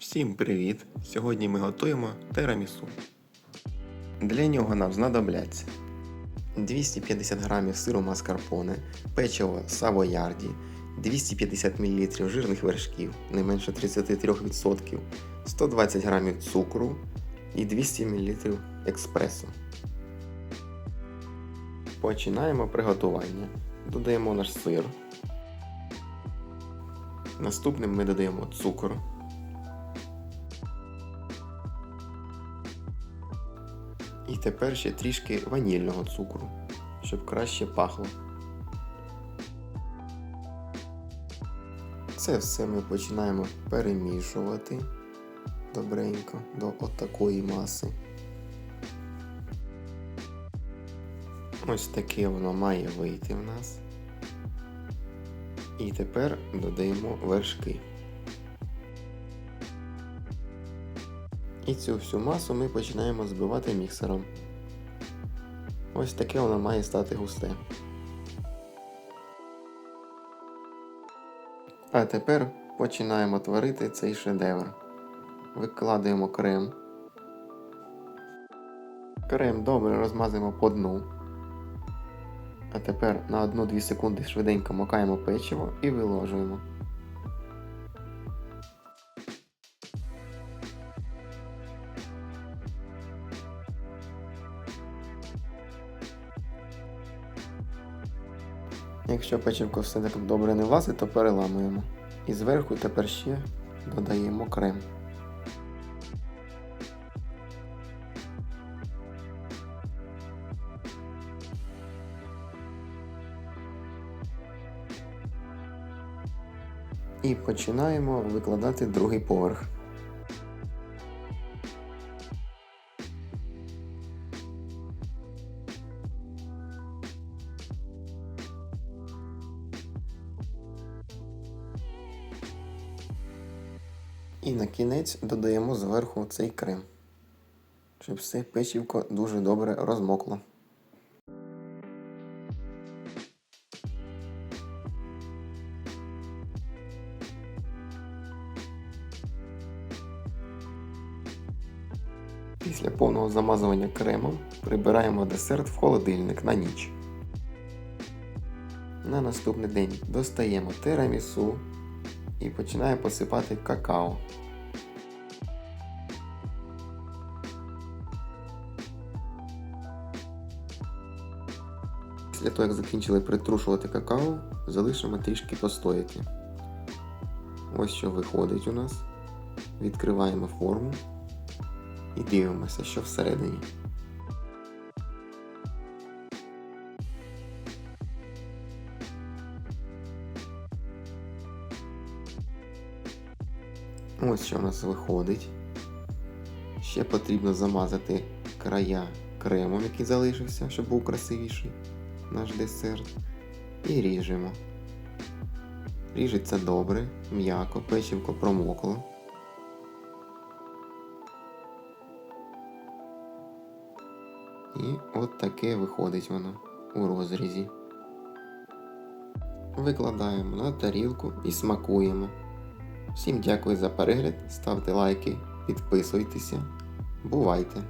Всім привіт! Сьогодні ми готуємо терамісу. Для нього нам знадобляться 250 г сиру маскарпоне, печиво савоярді, 250 мл жирних вершків, не менше 33%, 120 г цукру і 200 мл експресу. Починаємо приготування. Додаємо наш сир. Наступним ми додаємо цукор. І тепер ще трішки ванільного цукру, щоб краще пахло. Це все ми починаємо перемішувати добренько до отакої маси. Ось таке воно має вийти в нас. І тепер додаємо вершки. І цю всю масу ми починаємо збивати міксером. Ось таке воно має стати густе. А тепер починаємо творити цей шедевр. Викладаємо крем. Крем добре розмазуємо по дну. А тепер на 1-2 секунди швиденько макаємо печиво і виложуємо. Якщо печивко все так добре не влазить, то переламуємо. І зверху тепер ще додаємо крем. І починаємо викладати другий поверх. І на кінець додаємо зверху цей крем, щоб все печівко дуже добре розмокло. Після повного замазування кремом прибираємо десерт в холодильник на ніч. На наступний день достаємо тирамісу і починаємо посипати какао. Після того, як закінчили притрушувати какао, залишимо трішки постояти. Ось що виходить у нас. Відкриваємо форму і дивимося, що всередині. Ось що у нас виходить. Ще потрібно замазати края кремом, який залишився, щоб був красивіший наш десерт. І ріжемо. Ріжеться добре, м'яко, печивко промокло. І от таке виходить воно у розрізі. Викладаємо на тарілку і смакуємо. Всім дякую за перегляд, ставте лайки, підписуйтеся. Бувайте!